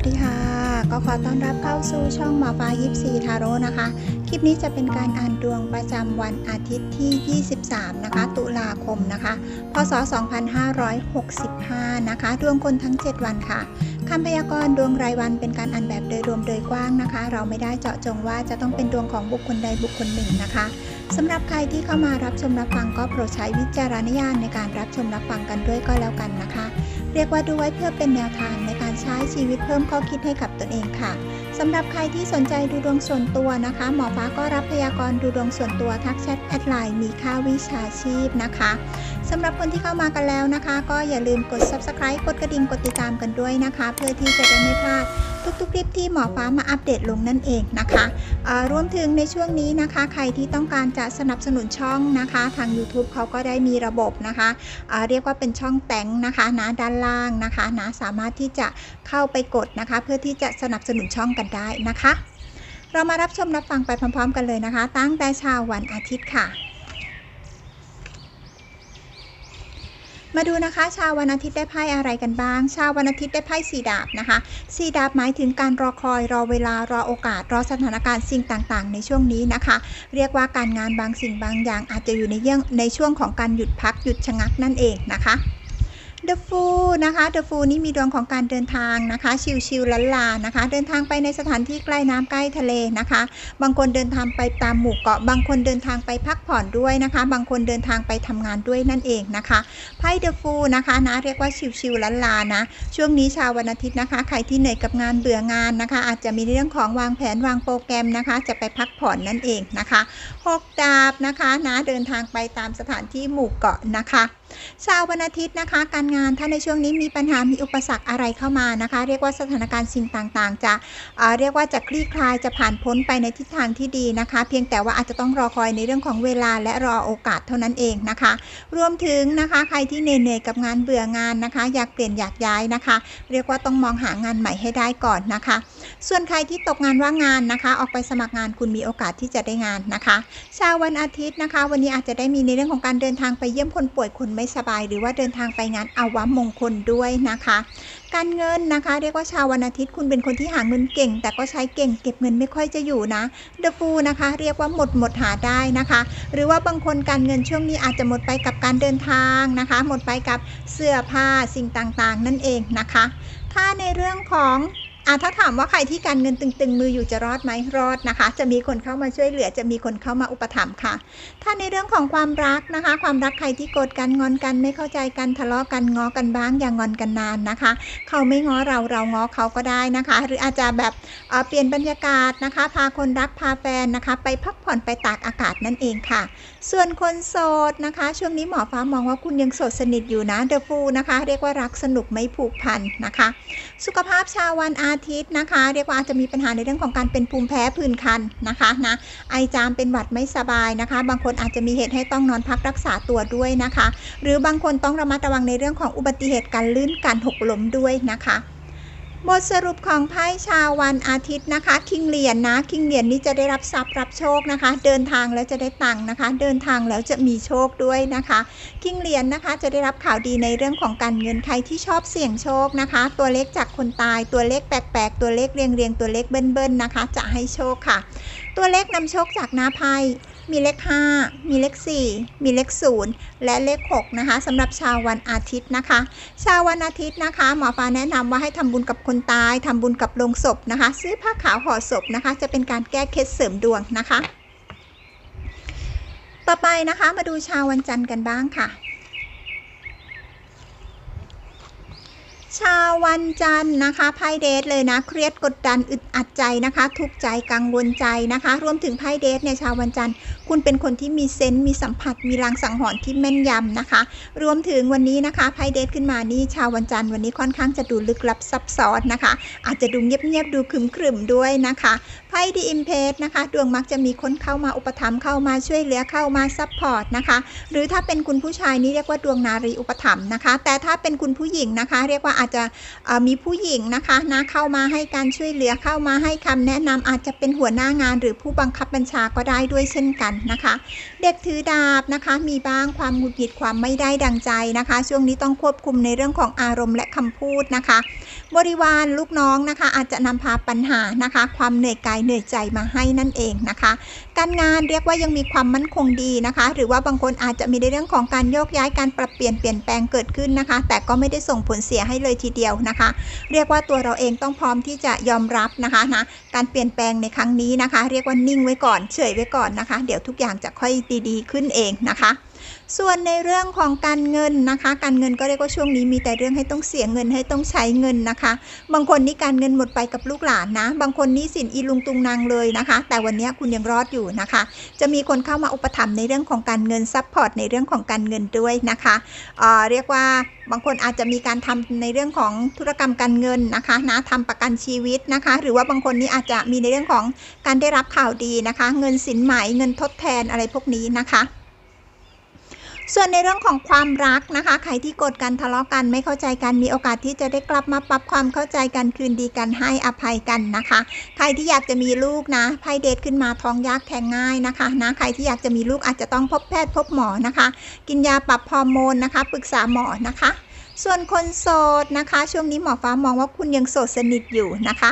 วัสดีค่ะ ก็ขอต้อนรับเข้าสู่ช่องหมอฟ้ายิปซีทาโร่นะคะ คลิปนี้จะเป็นการอ่านดวงประจำวันอาทิตย์ที่ 23 นะคะ ตุลาคมนะคะ พศ 2565 นะคะ ดวงคนทั้ง 7 วันค่ะคำพยากรณ์ดวงรายวันเป็นการอ่านแบบโดยรวมโดยกว้างนะคะ เราไม่ได้เจาะจงว่าจะต้องเป็นดวงของบุคคลใดบุคคลหนึ่งนะคะสำหรับใครที่เข้ามารับชมรับฟังก็โปรดใช้วิจารณญาณในการรับชมรับฟังกันด้วยก็แล้วกันนะคะ เรียกว่าดูไว้เพื่อเป็นแนวทางใน ใช้ชีวิตเพิ่มข้อคิดให้กับตนเองค่ะสำหรับใครที่สนใจดูดวงส่วนตัวนะคะ หมอฟ้าก็รับพยากรณ์ดูดวงส่วนตัวทักแชทแอดไลน์มีค่าวิชาชีพนะคะ สำหรับคนที่เข้ามากันแล้วนะคะ ก็อย่าลืมกด subscribe กดกระดิ่งกดติดตามกันด้วยนะคะ เพื่อที่จะได้ไม่พลาดทุกๆคลิปที่หมอฟ้ามาอัปเดตลงนั่นเองนะคะรวมถึงในช่วงนี้นะคะ ใครที่ต้องการจะสนับสนุนช่องนะคะ ทาง YouTube เขาก็ได้มีระบบนะคะเรียกว่าเป็นช่องแต่งนะคะนะด้านล่างนะคะนะสามารถที่จะเข้าไปกดนะคะ เพื่อที่จะสนับสนุนช่องกันได้นะคะ เรามารับชมรับฟังไปพร้อม ๆ กันเลยนะคะ ตั้งแต่เช้าวันอาทิตย์ค่ะ มาดูนะคะ ชาววันอาทิตย์ได้ไพ่อะไรกันบ้าง ชาววันอาทิตย์ได้ไพ่สีดาบนะคะสีดาบหมายถึงการรอคอยรอเวลารอโอกาส รอสถานการณ์สิ่งต่างๆ ในช่วงนี้นะคะ เรียกว่าการงานบางสิ่งบางอย่างอาจจะอยู่ในเยื่องในช่วงของการหยุดพักหยุดชะงักนั่นเองนะคะ The Fool นะคะ The Fool นี่มีดวงของการเดินทางนะคะ ชิลๆลันลานะคะ เดินทางไปในสถานที่ใกล้น้ำใกล้ทะเลนะคะ บางคนเดินทางไปตามหมู่เกาะ บางคนเดินทางไปพักผ่อนด้วยนะคะ บางคนเดินทางไปทำงานด้วยนั่นเองนะคะไพ่ The Fool นะคะนะเรียกว่าชิลๆลันลานะช่วงนี้ชาววันอาทิตย์นะคะ ใครที่เหนื่อยกับงานเบื่องานนะคะ อาจจะมีเรื่องของวางแผนวางโปรแกรมนะคะ จะไปพักผ่อนนั่นเองนะคะหกดาบนะคะนะเดินทางไปตามสถานที่หมู่เกาะนะคะ ชาววันอาทิตย์นะคะ การงานถ้าในช่วงนี้มีปัญหามีอุปสรรคอะไรเข้ามานะคะ เรียกว่าสถานการณ์สิ่งต่างๆ จะเเรียกว่าจะคลี่คลายจะผ่านพ้นไปในทิศทางที่ดีนะคะ เพียงแต่ว่าอาจจะต้องรอคอยในเรื่องของเวลาและรอโอกาสเท่านั้นเองนะคะ รวมถึงนะคะใครที่เหนื่อยๆกับงานเบื่องานนะคะ อยากเปลี่ยนอยากย้ายนะคะ เรียกว่าต้องมองหางานใหม่ให้ได้ก่อนนะคะ ส่วนใครที่ตกงานว่างงานนะคะ ออกไปสมัครงานคุณมีโอกาสที่จะได้งานนะคะชาววันอาทิตย์นะคะ วันนี้อาจจะได้มีในเรื่องของการเดินทางไปเยี่ยมคนป่วยคนไม่สบาย หรือว่าเดินทางไปงานอาวมงคลด้วยนะคะ การเงินนะคะ เรียกว่าชาววันอาทิตย์คุณเป็นคนที่หาเงินเก่ง แต่ก็ใช้เก่งเก็บเงินไม่ค่อยจะอยู่นะเดฟูนะคะ เรียกว่าหมดหมดหาได้นะคะ หรือว่าบางคนการเงินช่วงนี้อาจจะหมดไปกับการเดินทางนะคะ หมดไปกับเสื้อผ้าสิ่งต่างๆ นั่นเองนะคะ ถ้าในเรื่องของ อะถ้าถามว่าใครที่การเงินตึงๆ มืออยู่จะรอดไหมรอดนะคะ จะมีคนเข้ามาช่วยเหลือ จะมีคนเข้ามาอุปถัมภ์ค่ะ ถ้าในเรื่องของความรักนะคะ ความรักใครที่โกรธกันงอนกันไม่เข้าใจกันทะเลาะกันง้อกันบ้างอย่างงอนกันนานนะคะ เขาไม่ง้อเราเราง้อเขาก็ได้นะคะ หรืออาจจะแบบเเปลี่ยนบรรยากาศนะคะ พาคนรักพาแฟนนะคะ ไปพักผ่อนไปตากอากาศนั่นเองค่ะ ส่วนคนโสดนะคะ ช่วงนี้หมอฟ้ามองว่าคุณยังโสดสนิทอยู่นะเดฟูนะคะ เรียกว่ารักสนุกไม่ผูกพันนะคะ สุขภาพชาววันอาาทิตย์นะคะ เรียกว่าอาจจะมีปัญหาในเรื่องของการเป็นภูมิแพ้ผื่นคันนะคะนะไอจามเป็นหวัดไม่สบายนะคะ บางคนอาจจะมีเหตุให้ต้องนอนพักรักษาตัวด้วยนะคะ หรือบางคนต้องระมัดระวังในเรื่องของอุบัติเหตุการลื่นการหกล้มด้วยนะคะ บทสรุปของไพ่ชาววันอาทิตย์นะคะ คิงเหรียญนะคิงเหรียญนี้จะได้รับทรัพย์รับโชคนะคะ เดินทางแล้วจะได้ตังค์นะคะ เดินทางแล้วจะมีโชคด้วยนะคะ คิงเหรียญนะคะ จะได้รับข่าวดีในเรื่องของการเงินใครที่ชอบเสี่ยงโชคนะคะ ตัวเลขจากคนตาย ตัวเลขแปลกๆ ตัวเลขเรียงๆ ตัวเลขเบิ้ลๆนะคะ จะให้โชคค่ะ ตัวเลขนำโชคจากหน้าไพ่มีเลข 5 มีเลข 4 มีเลข 0 และเลข 6 นะคะสำหรับชาววันอาทิตย์นะคะ ชาววันอาทิตย์นะคะ หมอฟ้าแนะนำว่าให้ทำบุญกับคนตายทำบุญกับโลงศพนะคะ ซื้อผ้าขาวห่อศพนะคะ จะเป็นการแก้เคล็ดเสริมดวงนะคะ ต่อไปนะคะมาดูชาววันจันทร์กันบ้างค่ะ ชาววันจันทร์นะคะไพ่เดทเลยนะ เครียดกดดันอึดอัดใจนะคะ ทุกข์ใจกังวลใจนะคะ รวมถึงไพ่เดทเนี่ยชาววันจันทร์ คุณเป็นคนที่มีเซนส์มีสัมผัส มีลางสังหรณ์ที่แม่นยำนะคะ รวมถึงวันนี้นะคะไพ่เดทขึ้นมานี่ชาววันจันทร์วันนี้ค่อนข้างจะดูลึกลับซับซ้อนนะคะ อาจจะดูเงียบๆดูขรึมๆด้วยนะคะไพ่ดีอิมเพสนะคะดวงมักจะมีคนเข้ามาอุปถัมภ์เข้ามาช่วยเหลือเข้ามาซัพพอร์ตนะคะ หรือถ้าเป็นคุณผู้ชายนี่เรียกว่าดวงนารีอุปถัมภ์นะคะ แต่ถ้าเป็นคุณผู้หญิงนะคะ เรียกว่าอาจจะมีผู้หญิงนะคะนะเข้ามาให้การช่วยเหลือเข้ามาให้คำแนะนำอาจจะเป็นหัวหน้างานหรือผู้บังคับบัญชาก็ได้ด้วยเช่นกันนะคะ เด็กถือดาบนะคะมีบ้างความหงุดหงิดความไม่ได้ดังใจนะคะ ช่วงนี้ต้องควบคุมในเรื่องของอารมณ์และคำพูดนะคะ บริวารลูกน้องนะคะ อาจจะนำพาปัญหานะคะ ความเหนื่อยกายเหนื่อยใจมาให้นั่นเองนะคะ การงานเรียกว่ายังมีความมั่นคงดีนะคะ หรือว่าบางคนอาจจะมีในเรื่องของการโยกย้ายการปรับเปลี่ยนเปลี่ยนแปลงเกิดขึ้นนะคะ แต่ก็ไม่ได้ส่งผลเสียให้เลยทีเดียวนะคะ เรียกว่าตัวเราเองต้องพร้อมที่จะยอมรับนะคะนะการเปลี่ยนแปลงในครั้งนี้นะคะ เรียกว่านิ่งไว้ก่อนเฉยไว้ก่อนนะคะ เดี๋ยวทุกอย่างจะค่อยดีๆ ขึ้นเองนะคะ ส่วนในเรื่องของการเงินนะคะ การเงินก็เรียกว่าช่วงนี้มีแต่เรื่องให้ต้องเสียเงินให้ต้องใช้เงินนะคะ บางคนนี่การเงินหมดไปกับลูกหลานนะ บางคนนี่สินอีลุงตุงนางเลยนะคะ แต่วันนี้คุณยังรอดอยู่นะคะ จะมีคนเข้ามาอุปถัมภ์ในเรื่องของการเงินซัพพอร์ตในเรื่องของการเงินด้วยนะคะเเรียกว่าบางคนอาจจะมีการทำในเรื่องของธุรกรรมการเงินนะคะนะทำประกันชีวิตนะคะ หรือว่าบางคนนี่อาจจะมีในเรื่องของการได้รับข่าวดีนะคะ เงินสินไหมเงินทดแทนอะไรพวกนี้นะคะ ส่วนในเรื่องของความรักนะคะ ใครที่กดกันทะเลาะกันไม่เข้าใจกันมีโอกาสที่จะได้กลับมาปรับความเข้าใจกันคืนดีกันให้อภัยกันนะคะ ใครที่อยากจะมีลูกนะไพ่เดทขึ้นมาท้องยากแทงง่ายนะคะนะใครที่อยากจะมีลูกอาจจะต้องพบแพทย์พบหมอนะคะ กินยาปรับฮอร์โมนนะคะ ปรึกษาหมอนะคะ ส่วนคนโสดนะคะ ช่วงนี้หมอฟ้ามองว่าคุณยังโสดสนิทอยู่นะคะ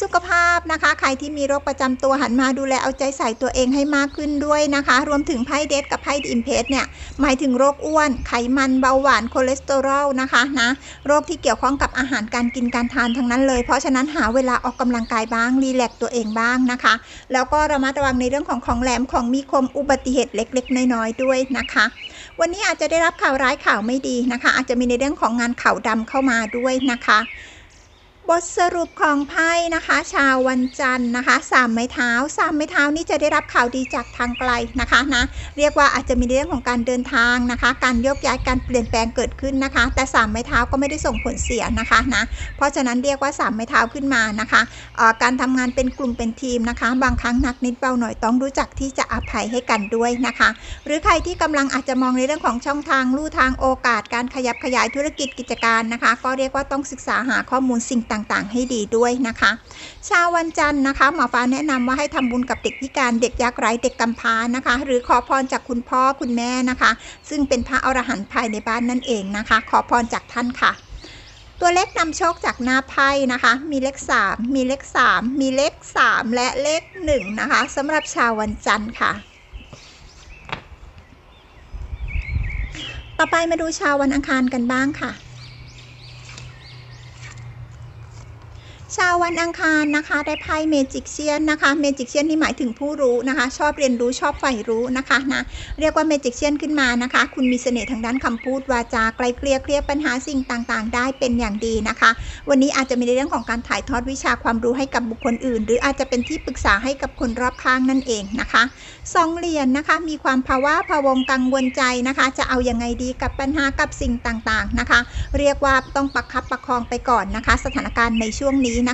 สุขภาพนะคะ ใครที่มีโรคประจำตัวหันมาดูแลเอาใจใส่ตัวเองให้มากขึ้นด้วยนะคะ รวมถึงไพ่เดทกับไพ่อิมเพสเนี่ยหมายถึงโรคอ้วน ไขมันเบาหวานคอเลสเตอรอลนะคะนะโรคที่เกี่ยวข้องกับอาหารการกินการทานทั้งนั้นเลย เพราะฉะนั้นหาเวลาออกกำลังกายบ้างรีแลกตัวเองบ้างนะคะ แล้วก็ระมัดระวังในเรื่องของของแหลมของมีคมอุบัติเหตุเล็ก ๆ น้อยๆด้วยนะคะ วันนี้อาจจะได้รับข่าวร้ายข่าวไม่ดีนะคะ อาจจะมีในเรื่องของงานข่าวดำเข้ามาด้วยนะคะ บทสรุปของไพ่นะคะ ชาววันจันทร์นะคะสามไม้เท้าสามไม้เท้านี่จะได้รับข่าวดีจากทางไกลนะคะนะเรียกว่าอาจจะมีเรื่องของการเดินทางนะคะ การโยกย้ายการเปลี่ยนแปลงเกิดขึ้นนะคะ แต่สามไม้เท้าก็ไม่ได้ส่งผลเสียนะคะนะเพราะฉะนั้นเรียกว่าสามไม้เท้าขึ้นมานะคะการทำงานเป็นกลุ่มเป็นทีมนะคะ บางครั้งนักนิดเบาหน่อยต้องรู้จักที่จะอภัยให้กันด้วยนะคะ หรือใครที่กำลังอาจจะมองในเรื่องของช่องทางลู่ทางโอกาส การขยับขยายธุรกิจกิจการนะคะ ก็เรียกว่าต้องศึกษาหาข้อมูลสิ่งต่างๆ ให้ดีด้วยนะคะชาววันจันทร์นะคะหมอฟ้าแนะนำว่าให้ทำบุญกับเด็กพิการเด็กยากไร้เด็กกำพร้านะคะ หรือขอพรจากคุณพ่อคุณแม่นะคะ ซึ่งเป็นพระอรหันต์ภายในบ้านนั่นเองนะคะ ขอพรจากท่านค่ะตัวเลขนำโชคจากหน้าไพ่นะคะ มีเลข 3 มีเลข 3 มีเลข 3 และเลข 1 นะคะสำหรับชาววันจันทร์ค่ะ ต่อไปมาดูชาววันอังคารกันบ้างค่ะชาววันอังคารนะคะได้ไพ่เมจิกเชียนนะคะเมจิกเชียนนี่หมายถึงผู้รู้นะคะ ชอบเรียนรู้ชอบใฝ่รู้นะคะนะเรียกว่าเมจิกเชียนขึ้นมานะคะ คุณมีเสน่ห์ทางด้านคำพูดวาจาไกลเกลี่ยเคลียร์ปัญหาสิ่งต่างๆ ได้เป็นอย่างดีนะคะ วันนี้อาจจะมีในเรื่องของการถ่ายทอดวิชาความรู้ให้กับบุคคลอื่น หรืออาจจะเป็นที่ปรึกษาให้กับคนรอบข้างนั่นเองนะคะสองเหรียญนนะคะมีความภาวะพะวงกังวลใจนะคะ จะเอาอยัางไงดีกับปัญหากับสิ่งต่างๆนะคะ เรียกว่าต้องประคับประคองไปก่อนนะคะ สถานการณ์ในช่วงนี้นะ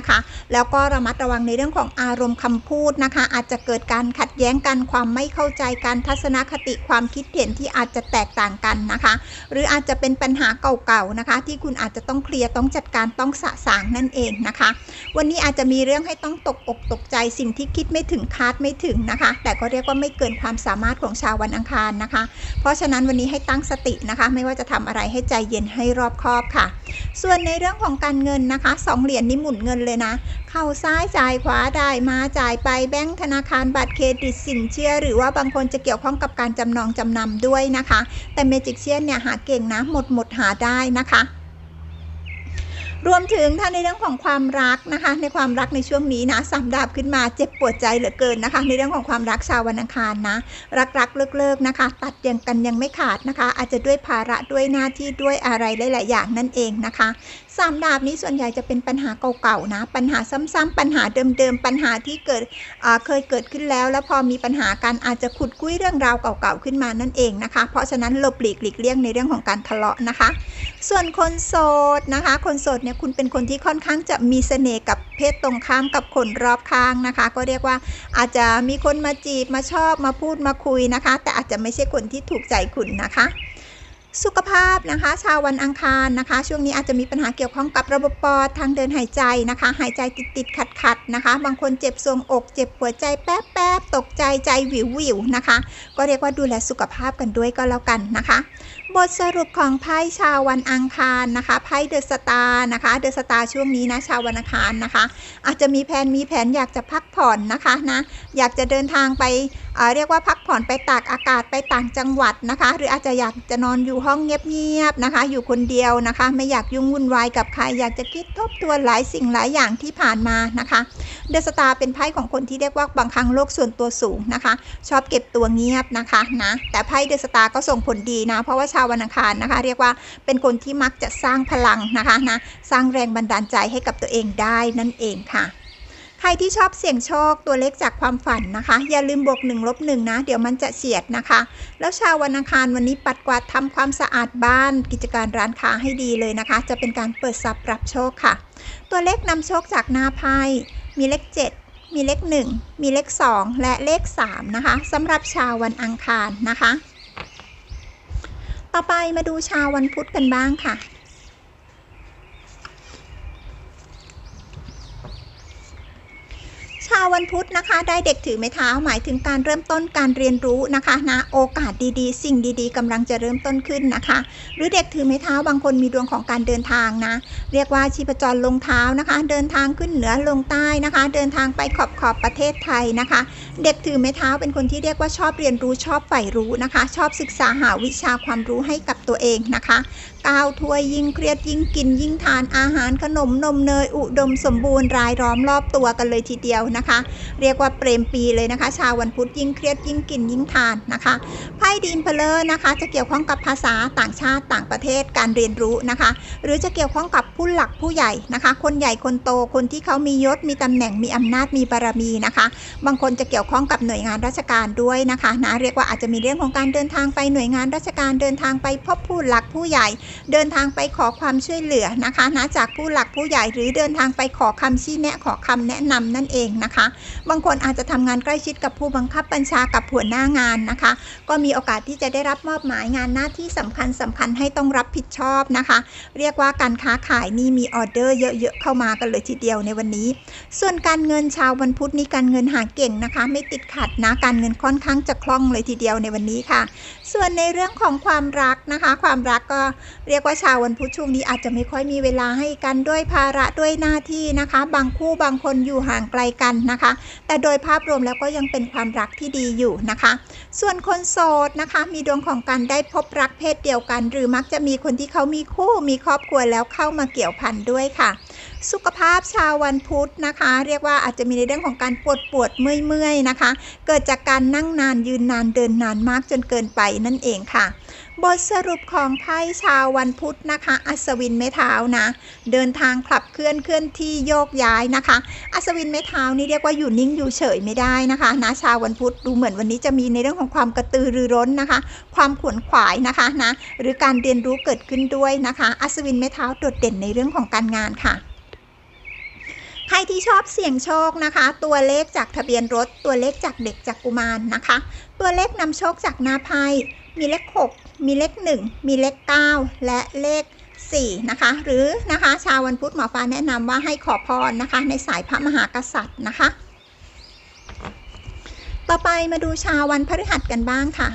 คะแล้วก็ระมัดระวังในเรื่องของอารมณ์คำพูดนะคะ อาจจะเกิดการขัดแย้งกันความไม่เข้าใจการทัศนคติความคิดเห็นที่อาจจะแตกต่างกันนะคะ หรืออาจจะเป็นปัญหาเก่าๆนะคะ ที่คุณอาจจะต้องเคลียร์ต้องจัดการต้องสะสางนั่นเองนะคะ วันนี้อาจจะมีเรื่องให้ต้องตกอกตกใจสิ่งที่คิดไม่ถึงคาดไม่ถึงนะคะ แต่ก็เรียกว่าไม่เกินความสามารถของชาววันอังคารนะคะ เพราะฉะนั้นวันนี้ให้ตั้งสตินะคะ ไม่ว่าจะทำอะไรให้ใจเย็นให้รอบคอบค่ะ ส่วนในเรื่องของการเงินนะคะสองเหรียญนี้หมุนเงินเลยนะ เข้าซ้ายจ่ายขวาได้มาจ่ายไปแบงค์ธนาคารบัตรเครดิตสินเชื่อ หรือว่าบางคนจะเกี่ยวข้องกับการจำนองจำนำด้วยนะคะ แต่เมจิกเชียนเนี่ยหาเก่งนะ หมดหมดหาได้นะคะรวมถึงถ้าในเรื่องของความรักนะคะ ในความรักในช่วงนี้นะสามดาบขึ้นมาเจ็บปวดใจเหลือเกินนะคะ ในเรื่องของความรักชาววันอังคารนะ รักรักเลิกเลิกนะคะ ตัดยังกันยังไม่ขาดนะคะ อาจจะด้วยภาระด้วยหน้าที่ด้วยอะไรหลาย ๆ อย่างนั่นเองนะคะสามดาบนี้ส่วนใหญ่จะเป็นปัญหาเก่าๆนะ ปัญหาซ้ำๆปัญหาเดิมๆ ปัญหาที่เกิดเคยเกิดขึ้นแล้ว แล้วพอมีปัญหากันอาจจะขุดกุ้ยเรื่องราวเก่าๆขึ้นมานั่นเองนะคะ เพราะฉะนั้นหลบหลีกหลีกเลี่ยงในเรื่องของการทะเลาะนะคะ ส่วนคนโสดนะคะ คนโสดเนี่ยคุณเป็นคนที่ค่อนข้างจะมีเสน่ห์กับเพศตรงข้ามกับคนรอบข้างนะคะ ก็เรียกว่าอาจจะมีคนมาจีบมาชอบมาพูดมาคุยนะคะ แต่อาจจะไม่ใช่คนที่ถูกใจคุณนะคะ สุขภาพนะคะ ชาววันอังคารนะคะ ช่วงนี้อาจจะมีปัญหาเกี่ยวข้องกับระบบปอดทางเดินหายใจนะคะ หายใจติดติดขัดขัดนะคะ บางคนเจ็บทรวงอก เจ็บหัวใจแป๊บแป๊บตกใจใจวิววิวนะคะ ก็เรียกว่าดูแลสุขภาพกันด้วยก็แล้วกันนะคะ บทสรุปของไพ่ชาววันอังคารนะคะไพ่เดอะสตาร์นะคะเดอะสตาร์ช่วงนี้นะชาววันอังคารนะคะ อาจจะมีแผนมีแผนอยากจะพักผ่อนนะคะนะอยากจะเดินทางไป เอ่อเรียกว่าพักผ่อนไปตากอากาศไปต่างจังหวัดนะคะ หรืออาจจะอยากจะนอนอยู่ห้องเงียบๆนะคะ อยู่คนเดียวนะคะ ไม่อยากยุ่งวุ่นวายกับใครอยากจะคิดทบทวนหลายสิ่งหลายอย่างที่ผ่านมานะคะเดอะสตาร์เป็นไพ่ของคนที่เรียกว่าบางครั้งโลกส่วนตัวสูงนะคะ ชอบเก็บตัวเงียบนะคะนะแต่ไพ่เดอะสตาร์ก็ส่งผลดีนะ เพราะว่าชาววันอังคารนะคะ เรียกว่าเป็นคนที่มักจะสร้างพลังนะคะนะสร้างแรงบันดาลใจให้กับตัวเองได้นั่นเองค่ะ ใครที่ชอบเสี่ยงโชคตัวเลขจากความฝันนะคะ อย่าลืมบวก1ลบ1นะ เดี๋ยวมันจะเฉียดนะคะ แล้วชาววันอังคารวันนี้ปัดกวาดทำความสะอาดบ้าน กิจการร้านค้าให้ดีเลยนะคะ จะเป็นการเปิดทรัพย์รับโชคค่ะ ตัวเลขนำโชคจากหน้าไพ่มีเลข 7มีเลข 1 มีเลข 2 และเลข 3 นะคะสำหรับชาววันอังคารนะคะ ต่อไปมาดูชาววันพุธกันบ้างค่ะาวันพุธนะคะ ได้เด็กถือไม้เท้าหมายถึงการเริ่มต้นการเรียนรู้นะคะนะโอกาสดีๆ สิ่งดีๆกำลังจะเริ่มต้นขึ้นนะคะ หรือเด็กถือไม้เท้าบางคนมีดวงของการเดินทางนะ เรียกว่าชีพจรลงเท้านะคะ เดินทางขึ้นเหนือลงใต้นะคะ เดินทางไปขอบขอบประเทศไทยนะคะ เด็กถือไม้เท้าเป็นคนที่เรียกว่าชอบเรียนรู้ชอบใฝ่รู้นะคะ ชอบศึกษาหาวิชาความรู้ให้กับตัวเองนะคะก้าวถ้วยยิ่งเครียดยิ่งกินยิ่งทานอาหารขนมนมเนยอุดมสมบูรณ์รายล้อมรอบตัวกันเลยทีเดียวนะคะ เรียกว่าเปรมปีเลยนะคะ ชาววันพุธยิ่งเครียดยิ่งกินยิ่งทานนะคะไพ่ดีนเพลอร์นะคะ จะเกี่ยวข้องกับภาษาต่างชาติต่างประเทศการเรียนรู้นะคะ หรือจะเกี่ยวข้องกับผู้หลักผู้ใหญ่นะคะ คนใหญ่คนโตคนที่เขามียศมีตำแหน่งมีอำนาจมีบารมีนะคะ บางคนจะเกี่ยวข้องกับหน่วยงานราชการด้วยนะคะนะเรียกว่าอาจจะมีเรื่องของการเดินทางไปหน่วยงานราชการเดินทางไปพบผู้หลักผู้ใหญ่เดินทางไปขอความช่วยเหลือนะคะนะจากผู้หลักผู้ใหญ่หรือเดินทางไปขอคำชี้แนะขอคำแนะนำนั่นเองนะคะ บางคนอาจจะทำงานใกล้ชิดกับผู้บังคับบัญชากับหัวหน้างานนะคะ ก็มีโอกาสที่จะได้รับมอบหมายงานหน้าที่สำคัญสำคัญให้ต้องรับผิดชอบนะคะ เรียกว่าการค้าขายนี่มีออเดอร์เยอะๆเข้ามากันเลยทีเดียวในวันนี้ ส่วนการเงินชาววันพุธนี้การเงินหาเก่งนะคะ ไม่ติดขัดนะการเงินค่อนข้างจะคล่องเลยทีเดียวในวันนี้ค่ะ ส่วนในเรื่องของความรักนะคะ ความรักก็เรียกว่าชาววันพุธช่วงนี้อาจจะไม่ค่อยมีเวลาให้กันด้วยภาระด้วยหน้าที่นะคะ บางคู่บางคนอยู่ห่างไกลกันนะคะ แต่โดยภาพรวมแล้วก็ยังเป็นความรักที่ดีอยู่นะคะ ส่วนคนโสดนะคะ มีดวงของการได้พบรักเพศเดียวกัน หรือมักจะมีคนที่เขามีคู่มีครอบครัวแล้วเข้ามาเกี่ยวพันด้วยค่ะ สุขภาพชาววันพุธนะคะ เรียกว่าอาจจะมีในเรื่องของการปวดปวดเมื่อยเมื่อยๆนะคะ เกิดจากการนั่งนานยืนนานเดินนานมากจนเกินไปนั่นเองค่ะ บทสรุปของไพ่ชาววันพุธนะคะ อัศวินไม้เท้านะ เดินทางขับเคลื่อนเคลื่อนที่โยกย้ายนะคะ อัศวินไม้เท้านี่เรียกว่าอยู่นิ่งอยู่เฉยไม่ได้นะคะนะชาววันพุธดูเหมือนวันนี้จะมีในเรื่องของความกระตือรือร้นนะคะ ความขวนขวายนะคะนะหรือการเรียนรู้เกิดขึ้นด้วยนะคะ อัศวินไม้เท้าโดดเด่นในเรื่องของการงานค่ะใครที่ชอบเสี่ยงโชคนะคะ ตัวเลขจากทะเบียนรถ ตัวเลขจากเด็กจากกุมารนะคะ ตัวเลขนำโชคจากหน้าไพ่มีเลข 6 มีเลข 1 มีเลข 9 และเลข 4 นะคะ หรือนะคะชาววันพุธหมอฟ้าแนะนำว่าให้ขอพรนะคะ ในสายพระมหากษัตริย์นะคะ ต่อไปมาดูชาววันพฤหัสกันบ้างค่ะ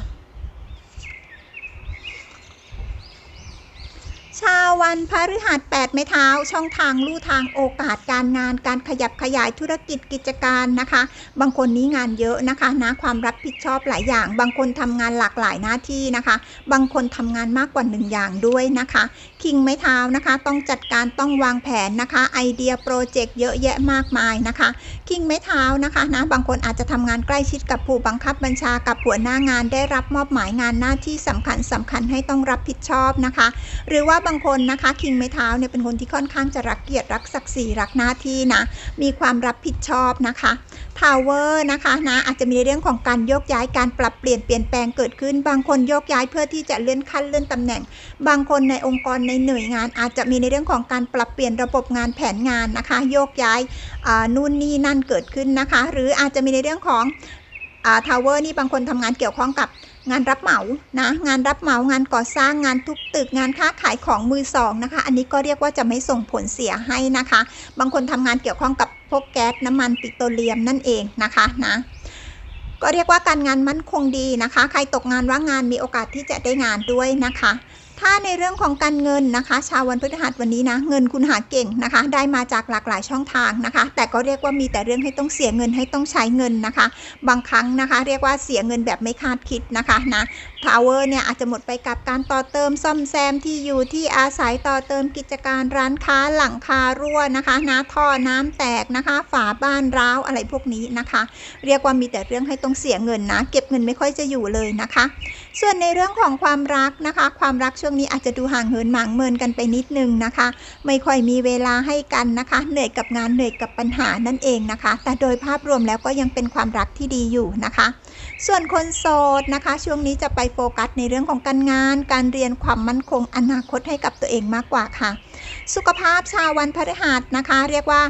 ชาววันพฤหัส8ไม้เท้า ช่องทางลู่ทางโอกาสการงานการขยับขยายธุรกิจกิจการนะคะ บางคนนี้งานเยอะนะคะนะความรับผิดชอบหลายอย่าง บางคนทำงานหลากหลายหน้าที่นะคะ บางคนทำงานมากกว่าหนึ่งอย่างด้วยนะคะ คิงไม้เท้านะคะ ต้องจัดการต้องวางแผนนะคะ ไอเดียโปรเจกต์เยอะแยะมากมายนะคะ คิงไม้เท้านะคะนะบางคนอาจจะทำงานใกล้ชิดกับผู้บังคับบัญชากับหัวหน้างานได้รับมอบหมายงานหน้าที่สำคัญสำคัญให้ต้องรับผิดชอบนะคะ หรือว่าบางคนนะคะ คิงไม้เท้าเนี่ยเป็นคนที่ค่อนข้างจะรักเกียรติรักศักดิ์ศรีรักหน้าที่นะ มีความรับผิดชอบนะคะทาวเวอร์นะคะนะอาจจะมีในเรื่องของการโยกย้ายการปรับเปลี่ยนเปลี่ยนแปลงเกิดขึ้น บางคนโยกย้ายเพื่อที่จะเลื่อนขั้นเลื่อนตำแหน่ง บางคนในองค์กรในหน่วยงาน อาจจะมีในเรื่องของการปรับเปลี่ยนระบบงานแผนงานนะคะ โยกย้ายนู่นนี่นั่นเกิดขึ้นนะคะ หรืออาจจะมีในเรื่องของทาวเวอร์นี่บางคนทำงานเกี่ยวข้องกับ งานรับเหมานะงานรับเหมางานก่อสร้างงานทุกตึกงานค้าขายของมือสองนะคะ อันนี้ก็เรียกว่าจะไม่ส่งผลเสียให้นะคะ บางคนทำงานเกี่ยวข้องกับพวกแก๊สน้ำมันปิโตรเลียมนั่นเองนะคะนะก็เรียกว่าการงานมั่นคงดีนะคะ ใครตกงานว่างงานมีโอกาสที่จะได้งานด้วยนะคะ ถ้าในเรื่องของการเงินนะคะ ชาววันพฤหัสวันนี้นะ เงินคุณหาเก่งนะคะ ได้มาจากหลากหลายช่องทางนะคะ แต่ก็เรียกว่ามีแต่เรื่องให้ต้องเสียเงินให้ต้องใช้เงินนะคะ บางครั้งนะคะ เรียกว่าเสียเงินแบบไม่คาดคิดนะคะนะ ทาวเวอร์เนี่ยอาจจะหมดไปกับการต่อเติมซ่อมแซมที่อยู่ที่อาศัยต่อเติมกิจการร้านค้าหลังคารั่วนะคะนะท่อน้ำแตกนะคะ ฝาบ้านร้าวอะไรพวกนี้นะคะ เรียกว่ามีแต่เรื่องให้ต้องเสียเงินนะ เก็บเงินไม่ค่อยจะอยู่เลยนะคะ ส่วนในเรื่องของความรักนะคะ ความรักช่วงนี้อาจจะดูห่างเหินหมางเมินกันไปนิดนึงนะคะ ไม่ค่อยมีเวลาให้กันนะคะ เหนื่อยกับงานเหนื่อยกับปัญหานั่นเองนะคะ แต่โดยภาพรวมแล้วก็ยังเป็นความรักที่ดีอยู่นะคะ ส่วนคนโสดนะคะ ช่วงนี้จะไปโฟกัสในเรื่องของการงาน การเรียนความมั่นคงอนาคตให้กับตัวเองมากกว่าค่ะ สุขภาพชาววันพฤหัสนะคะ เรียกว่า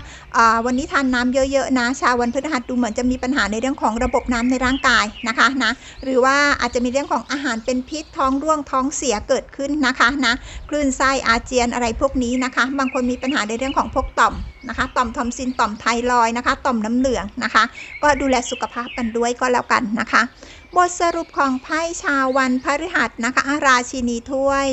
วันนี้ทานน้ำเยอะๆนะชาววันพฤหัสดูเหมือนจะมีปัญหาในเรื่องของระบบน้ำในร่างกายนะคะนะหรือว่าอาจจะมีเรื่องของอาหารเป็นพิษท้องร่วงท้องเสียเกิดขึ้นนะคะนะคลื่นไส้อาเจียนอะไรพวกนี้นะคะ บางคนมีปัญหาในเรื่องของพวกต่อมนะคะต่อมทอมซินต่อมไทรอยนะคะ ต่อมน้ำเหลืองนะคะ ก็ดูแลสุขภาพกันด้วยก็แล้วกันนะคะ บทสรุปของไพ่ชาววันพฤหัสนะคะ ราชินีถ้วย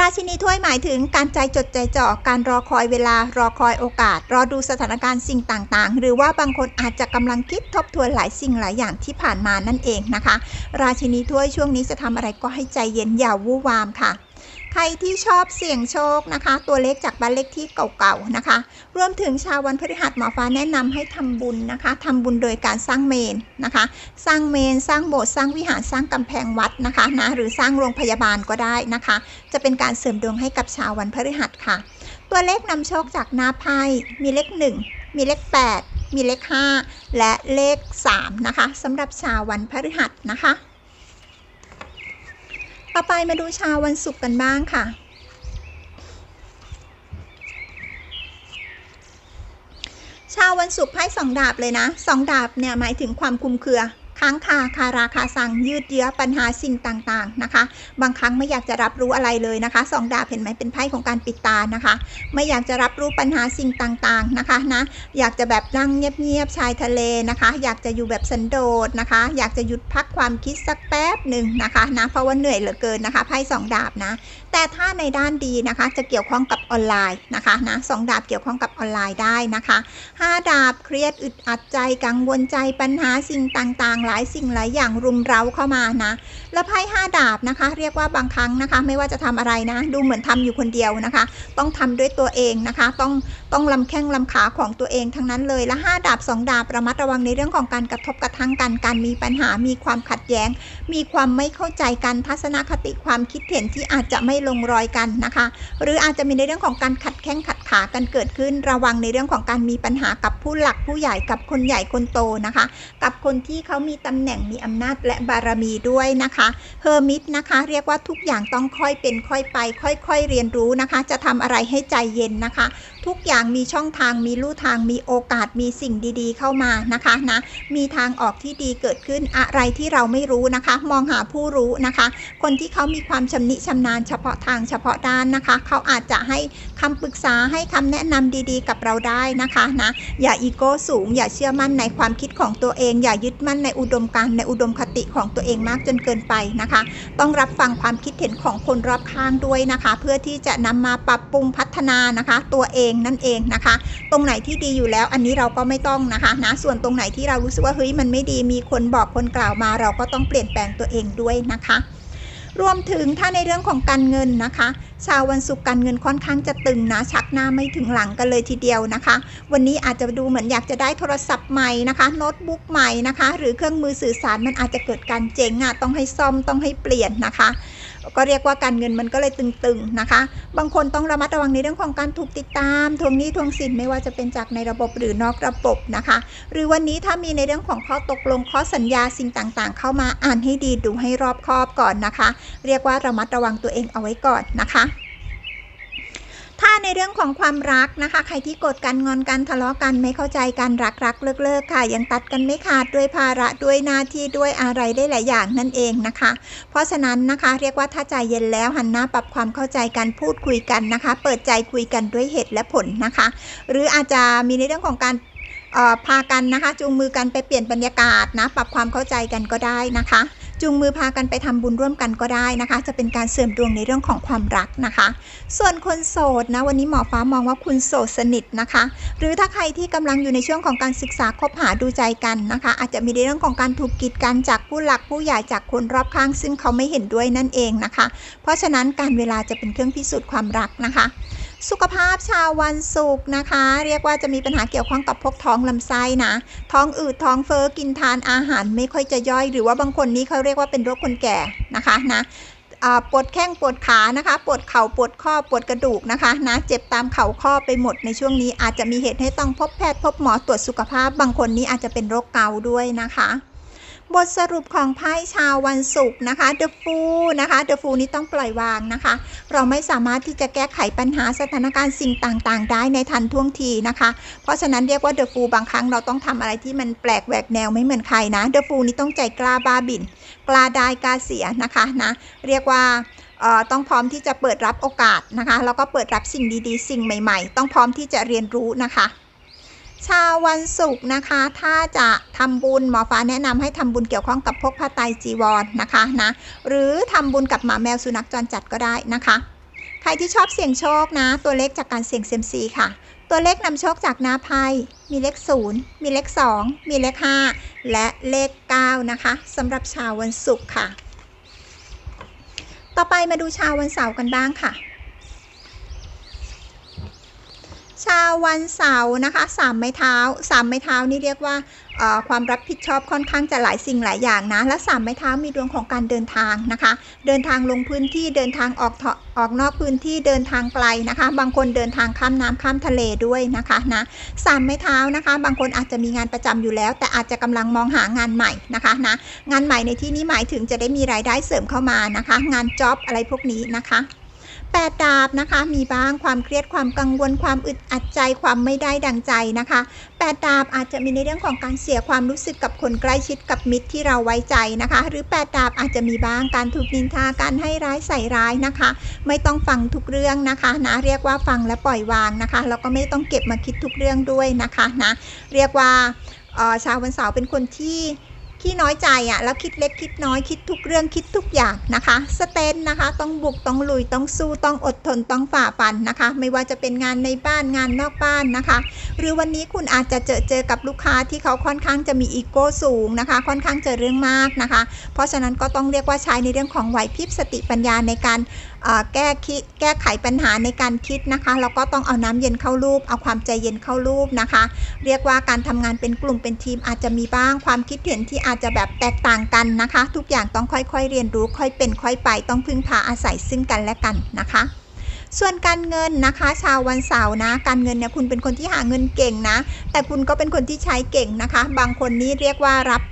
ราชินีถ้วยหมายถึงการใจจดใจจ่อการรอคอยเวลารอคอยโอกาส รอดูสถานการณ์สิ่งต่างๆ หรือว่าบางคนอาจจะกำลังคิดทบทวนหลายสิ่งหลายอย่างที่ผ่านมานั่นเองนะคะ ราชินีถ้วยช่วงนี้จะทำอะไรก็ให้ใจเย็นอย่าวู่วามค่ะ ใครที่ชอบเสี่ยงโชคนะคะ ตัวเลขจากบ้านเลขที่เก่าๆนะคะรวมถึงชาววันพฤหัสหมอฟ้าแนะนำให้ทำบุญนะคะทำบุญโดยการสร้างเมนนะคะ สร้างเมนสร้างโบสถ์สร้างวิหารสร้างกำแพงวัดนะคะนะหรือสร้างโรงพยาบาลก็ได้นะคะ จะเป็นการเสริมดวงให้กับชาววันพฤหัสค่ะ ตัวเลขนำโชคจากหน้าไพ่มีเลข 1 มีเลข 8 มีเลข 5 และเลข 3 นะคะสำหรับชาววันพฤหัสนะคะ ต่อไปมาดูชาววันศุกร์กันบ้างค่ะ ชาววันศุกร์ไพ่สองดาบเลยนะสองดาบเนี่ยหมายถึงความคุมเครือ ค้างคาคาราคาสั่งยืดเยื้อปัญหาสิ่งต่างๆนะคะ บางครั้งไม่อยากจะรับรู้อะไรเลยนะคะสองดาบเห็นไหมเป็นไพ่ของการปิดตานะคะ ไม่อยากจะรับรู้ปัญหาสิ่งต่างๆนะคะนะอยากจะแบบนั่งเงียบๆชายทะเลนะคะ อยากจะอยู่แบบสันโดษนะคะ อยากจะหยุดพักความคิดสักแป๊บหนึ่งนะคะนะเพราะว่าเหนื่อยเหลือเกินนะคะไพ่สองดาบนะ แต่ถ้าในด้านดีนะคะ จะเกี่ยวข้องกับออนไลน์นะคะนะสองดาบเกี่ยวข้องกับออนไลน์ได้นะคะห้าดาบเครียดอึดอัดใจกังวลใจปัญหาสิ่งต่างๆ หลายสิ่งหลายอย่างรุมเร้าเข้ามานะแล้วไพ่ห้าดาบนะคะ เรียกว่าบางครั้งนะคะ ไม่ว่าจะทำอะไรนะ ดูเหมือนทำอยู่คนเดียวนะคะ ต้องทำด้วยตัวเองนะคะ ต้องต้องลำแข้งลำขาของตัวเองทั้งนั้นเลยและห้าดาบสองดาบระมัดระวังในเรื่องของการกระทบกระทั่งกันการมีปัญหามีความขัดแย้ง มีความไม่เข้าใจกันทัศนคติความคิดเห็นที่อาจจะไม่ลงรอยกันนะคะ หรืออาจจะมีในเรื่องของการขัดแข้งขัดขากันเกิดขึ้น ระวังในเรื่องของการมีปัญหากับผู้หลักผู้ใหญ่กับคนใหญ่คนโตนะคะ กับคนที่เขามีตำแหน่งมีอำนาจและบารมีด้วยนะคะเฮอร์มิตนะคะเรียกว่าทุกอย่างต้องค่อยเป็นค่อยไป ค่อยๆเรียนรู้นะคะ จะทำอะไรให้ใจเย็นนะคะ ทุกอย่างมีช่องทางมีลู่ทางมีโอกาสมีสิ่งดีๆ เข้ามานะคะนะมีทางออกที่ดีเกิดขึ้นอะไรที่เราไม่รู้นะคะ มองหาผู้รู้นะคะ คนที่เขามีความชำนิชำนาญเฉพาะทางเฉพาะด้านนะคะ เขาอาจจะให้คำปรึกษาให้คำแนะนำดีๆ กับเราได้นะคะนะอย่าอีโก้สูง อย่าเชื่อมั่นในความคิดของตัวเอง อย่ายึดมั่นในอุดมการณ์ในอุดมคติของตัวเองมากจนเกินไปนะคะ ต้องรับฟังความคิดเห็นของคนรอบข้างด้วยนะคะ เพื่อที่จะนำมาปรับปรุงพัฒนานะคะ ตัวเองนั่นเองนะคะ ตรงไหนที่ดีอยู่แล้วอันนี้เราก็ไม่ต้องนะคะนะส่วนตรงไหนที่เรารู้สึกว่าเฮ้ยมันไม่ดีมีคนบอกคนกล่าวมา เราก็ต้องเปลี่ยนแปลงตัวเองด้วยนะคะ รวมถึงถ้าในเรื่องของการเงินนะคะ ชาววันศุกร์การเงินค่อนข้างจะตึงนะชักหน้าไม่ถึงหลังกันเลยทีเดียวนะคะ วันนี้อาจจะดูเหมือนอยากจะได้โทรศัพท์ใหม่นะคะโน้ตบุ๊กใหม่นะคะ หรือเครื่องมือสื่อสารมันอาจจะเกิดการเจ๊งอะต้องให้ซ่อมต้องให้เปลี่ยนนะคะ ก็เรียกว่าการเงินมันก็เลยตึงๆนะคะ บางคนต้องระมัดระวังในเรื่องของการถูกติดตามทวงหนี้ทวงสินไม่ว่าจะเป็นจากในระบบหรือนอกระบบนะคะ หรือวันนี้ถ้ามีในเรื่องของข้อตกลงข้อสัญญาสิ่งต่างๆ เข้ามาอ่านให้ดีดูให้รอบคอบก่อนนะคะ เรียกว่าระมัดระวังตัวเองเอาไว้ก่อนนะคะ ถ้าในเรื่องของความรักนะคะ ใครที่โกรธกันงอนกันทะเลาะกันไม่เข้าใจกันรักรักเลิกเลิกค่ะ ยังตัดกันไม่ขาดด้วยภาระด้วยหน้าที่ด้วยอะไรได้หลายอย่างนั่นเองนะคะ เพราะฉะนั้นนะคะเรียกว่าถ้าใจเย็นแล้วหันหน้าปรับความเข้าใจกันพูดคุยกันนะคะ เปิดใจคุยกันด้วยเหตุและผลนะคะ หรืออาจจะมีในเรื่องของการเออพากันนะคะจูงมือกันไปเปลี่ยนบรรยากาศนะปรับความเข้าใจกันก็ได้นะคะ จูงมือพากันไปทำบุญร่วมกันก็ได้นะคะ จะเป็นการเสริมดวงในเรื่องของความรักนะคะ ส่วนคนโสดนะวันนี้หมอฟ้ามองว่าคุณโสดสนิทนะคะ หรือถ้าใครที่กำลังอยู่ในช่วงของการศึกษาคบหาดูใจกันนะคะ อาจจะมีในเรื่องของการถูกกีดกันจากผู้หลักผู้ใหญ่จากคนรอบข้าง ซึ่งเขาไม่เห็นด้วยนั่นเองนะคะ เพราะฉะนั้นการเวลาจะเป็นเครื่องพิสูจน์ความรักนะคะ สุขภาพชาววันศุกร์นะคะ เรียกว่าจะมีปัญหาเกี่ยวข้องกับพวกท้องลำไส้นะ ท้องอืดท้องเฟอ้อกินทานอาหารไม่ค่อยจะย่อย หรือว่าบางคนนี้เขาเรียกว่าเป็นโรคคนแก่นะคะนะปวดแข้งปวดขานะคะปวดเข่าปวดข้อปวดกระดูกนะคะนะเจ็บตามเข่าข้อไปหมดในช่วงนี้อาจจะมีเหตุให้ต้องพบแพทย์พบหมอตรวจสุขภาพ บางคนนี้อาจจะเป็นโรคเกาด้วยนะคะ บทสรุปของไพ่ชาววันศุกร์นะคะ The Fool นะคะ The Fool นี้ต้องปล่อยวางนะคะ เราไม่สามารถที่จะแก้ไขปัญหาสถานการณ์สิ่งต่างๆ ได้ในทันท่วงทีนะคะ เพราะฉะนั้นเรียกว่า The Fool บางครั้งเราต้องทำอะไรที่มันแปลกแหวกแนวไม่เหมือนใครนะ The Fool นี้ต้องใจกล้าบ้าบินกล้าได้กล้าเสียนะคะนะเรียกว่าต้องพร้อมที่จะเปิดรับโอกาสนะคะแล้วก็เปิดรับสิ่งดีๆ สิ่งใหม่ ๆ ต้องพร้อมที่จะเรียนรู้นะคะ ชาววันศุกร์นะคะ ถ้าจะทำบุญหมอฟ้าแนะนำให้ทำบุญเกี่ยวข้องกับพวกผ้าไตรจีวรนะคะนะหรือทำบุญกับหมาแมวสุนัขจรจัดก็ได้นะคะ ใครที่ชอบเสี่ยงโชคนะ ตัวเลขจากการเสี่ยงเซยมซีค่ะ ตัวเลขนำโชคจากนาไพ่มีเลข 0 มีเลข 2 มีเลข 5 และเลข 9 นะคะสำหรับชาววันศุกร์ค่ะ ต่อไปมาดูชาววันเสาร์กันบ้างค่ะ ชาววันเสาร์นะคะสามไม้เท้าสามไม้เท้านี่เรียกว่าความรับผิดชอบค่อนข้างจะหลายสิ่งหลายอย่างนะ และสามไม้เท้ามีดวงของการเดินทางนะคะ เดินทางลงพื้นที่เดินทางออกออกนอกพื้นที่เดินทางไกลนะคะ บางคนเดินทางข้ามน้ำข้ามทะเลด้วยนะคะนะสามไม้เท้านะคะ บางคนอาจจะมีงานประจำอยู่แล้ว แต่อาจจะกำลังมองหางานใหม่นะคะนะงานใหม่ในที่นี้หมายถึงจะได้มีรายได้เสริมเข้ามานะคะ งานจ็อบอะไรพวกนี้นะคะ แปดดาบนะคะ มีบ้างความเครียดความกังวลความอึดอัดใจความไม่ได้ดังใจนะคะแปดดาบอาจจะมีในเรื่องของการเสียความรู้สึกกับคนใกล้ชิดกับมิตรที่เราไว้ใจนะคะ หรือแปดดาบอาจจะมีบ้างการถูกนินทาการให้ร้ายใส่ร้ายนะคะ ไม่ต้องฟังทุกเรื่องนะคะนะเรียกว่าฟังและปล่อยวางนะคะแล้วก็ไม่ต้องเก็บมาคิดทุกเรื่องด้วยนะคะนะเรียกว่าชาววันเสาร์เป็นคนที่ ขี้น้อยใจอะแล้วคิดเล็กคิดน้อยคิดทุกเรื่องคิดทุกอย่างนะคะสเตนนะคะต้องบุกต้องลุยต้องสู้ต้องอดทนต้องฝ่าฟันนะคะ ไม่ว่าจะเป็นงานในบ้านงานนอกบ้านนะคะ หรือวันนี้คุณอาจจะเจอเจอกับลูกค้าที่เขาค่อนข้างจะมีอีโก้สูงนะคะ ค่อนข้างจะเรื่องมากนะคะ เพราะฉะนั้นก็ต้องเรียกว่าใช้ในเรื่องของไหวพริบสติปัญญาในการ แก้คิดแก้ไขปัญหาในการคิดนะคะแล้วก็ต้องเอาน้ำเย็นเข้ารูป เอาความใจเย็นเข้ารูปนะคะ เรียกว่าการทำงานเป็นกลุ่มเป็นทีมอาจจะมีบ้างความคิดเห็นที่อาจจะแบบแตกต่างกันนะคะ ทุกอย่างต้องค่อยๆเรียนรู้ค่อยเป็นค่อยไป ต้องพึ่งพาอาศัยซึ่งกันและกันนะคะส่วนการเงินนะคะ ชาววันเสาร์นะ การเงินเนี่ยคุณเป็นคนที่หาเงินเก่งนะ แต่คุณก็เป็นคนที่ใช้เก่งนะคะ บางคนนี้เรียกว่ารับ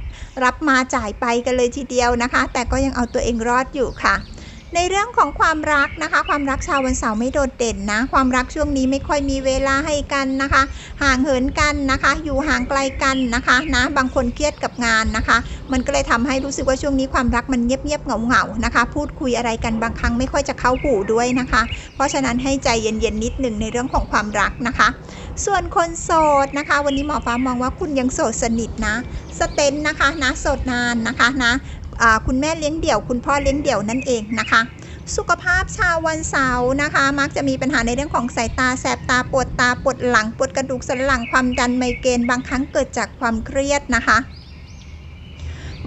รับมาจ่ายไปกันเลยทีเดียวนะคะ แต่ก็ยังเอาตัวเองรอดอยู่ค่ะ ในเรื่องของความรักนะคะ ความรักชาววันเสาร์ไม่โดดเด่นนะ ความรักช่วงนี้ไม่ค่อยมีเวลาให้กันนะคะ ห่างเหินกันนะคะ อยู่ห่างไกลกันนะคะนะบางคนเครียดกับงานนะคะ มันก็เลยทำให้รู้สึกว่าช่วงนี้ความรักมันเงียบๆเหงาๆนะคะ พูดคุยอะไรกันบางครั้งไม่ค่อยจะเข้าหูด้วยนะคะ เพราะฉะนั้นให้ใจเย็นๆนิดหนึ่งในเรื่องของความรักนะคะ ส่วนคนโสดนะคะ วันนี้หมอฟ้ามองว่าคุณยังโสดสนิทนะสเตนนะคะนะโสดนานนะคะนะ คุณแม่เลี้ยงเดี่ยว คุณพ่อเลี้ยงเดี่ยวนั่นเองนะคะ สุขภาพชาววันเสาร์นะคะ มักจะมีปัญหาในเรื่องของสายตาแสบตาปวดตาปวดหลังปวดกระดูกสันหลังความดันไมเกรนบางครั้งเกิดจากความเครียดนะคะ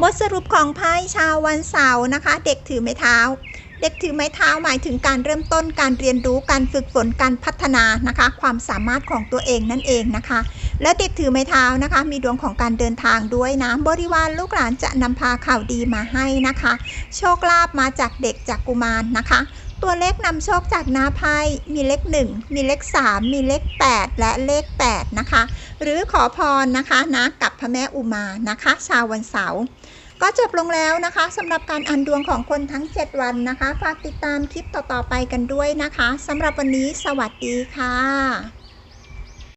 บทสรุปของไพ่ชาววันเสาร์นะคะ เด็กถือไม้เท้า เด็กถือไม้เท้าหมายถึงการเริ่มต้นการเรียนรู้การฝึกฝนการพัฒนานะคะ ความสามารถของตัวเองนั่นเองนะคะ และเด็กถือไม้เท้านะคะ มีดวงของการเดินทางด้วยนะบริวารลูกหลานจะนำพาข่าวดีมาให้นะคะ โชคลาภมาจากเด็กจากกุมารนะคะ ตัวเลขนำโชคจากนาไพ่มีเลข 1 มีเลข 3 มีเลข 8 และเลข 8 นะคะ หรือขอพรนะคะนะกับพระแม่อุมานะคะ ชาววันเสาร์ ก็จบลงแล้วนะคะสำหรับการอ่านดวงของคนทั้ง 7 วันนะคะ ฝากติดตามคลิปต่อๆไปกันด้วยนะคะสำหรับวันนี้สวัสดีค่ะ